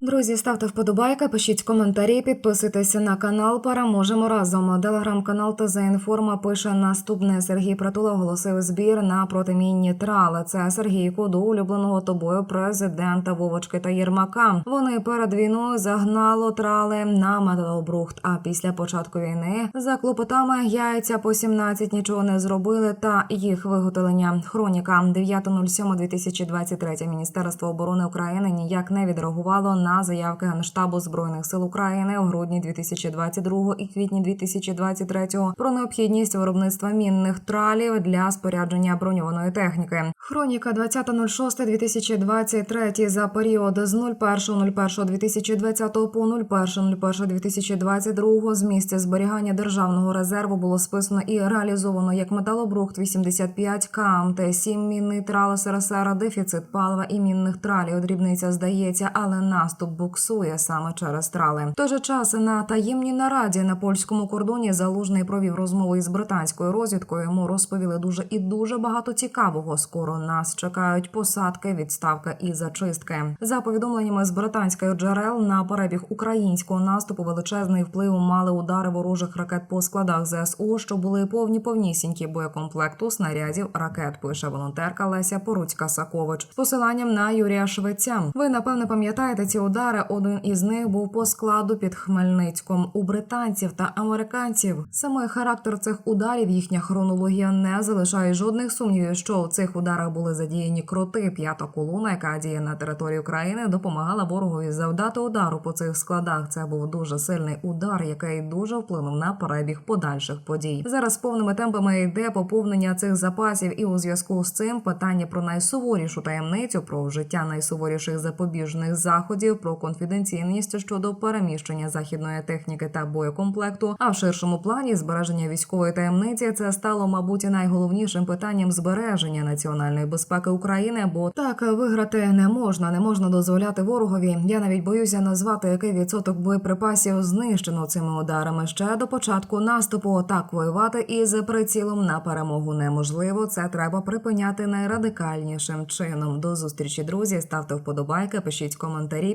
Друзі, ставте вподобайки, пишіть коментарі, підписуйтеся на канал. Переможемо разом. Телеграм-канал ТЗ Інформа пише наступне. Сергій Притула оголосив збір на протимінні трали. Це Сергійку до улюбленого тобою президента Вовочки та Єрмака. Вони перед війною загнало трали на металобрухт. А після початку війни за клопотами яйця по 17 нічого не зробили. Та їх виготовлення. Хроніка 9.07.2023. Міністерство оборони України ніяк не відреагувало на заявки Генштабу збройних сил України у грудні 2022 і квітні 2023 про необхідність виробництва мінних тралів для спорядження броньованої техніки. Хроніка 20.06.2023 за період з 01.01.2020 по 01.01.2022 з місця зберігання державного резерву було списано і реалізовано як металобрухт 85 КАМ та 7 мінний трал СРСР, дефіцит палива і мінних тралів. Дрібниця здається, але наступ буксує саме через трали. Той же час на таємній нараді на польському кордоні залужний провів розмову із британською розвідкою. Йому розповіли дуже і дуже багато цікавого. Скоро нас чекають посадки, відставка і зачистки. За повідомленнями з британських джерел на перебіг українського наступу величезний вплив мали удари ворожих ракет по складах ЗСУ, що були повні повнісінькі боєкомплекту снарядів ракет. Пише волонтерка Леся Поруцька Сакович з посиланням на Юрія Швеця. Ви напевне пам'ятаєте ці удари. Один із них був по складу під Хмельницьком у британців та американців. Саме характер цих ударів, їхня хронологія не залишає жодних сумнівів, що у цих ударах були задіяні кроти. П'ята колона, яка діє на території України, допомагала ворогові завдати удару по цих складах. Це був дуже сильний удар, який дуже вплинув на перебіг подальших подій. Зараз повними темпами йде поповнення цих запасів, і у зв'язку з цим питання про найсуворішу таємницю, про вжиття найсуворіших запобіжних заходів, про конфіденційність щодо переміщення західної техніки та боєкомплекту. А в ширшому плані збереження військової таємниці це стало, мабуть, найголовнішим питанням збереження національної безпеки України. Бо так виграти не можна, не можна дозволяти ворогові. Я навіть боюся назвати, який відсоток боєприпасів знищено цими ударами ще до початку наступу. Так воювати із прицілом на перемогу неможливо. Це треба припиняти найрадикальнішим чином. До зустрічі, друзі. Ставте вподобайки, пишіть коментарі,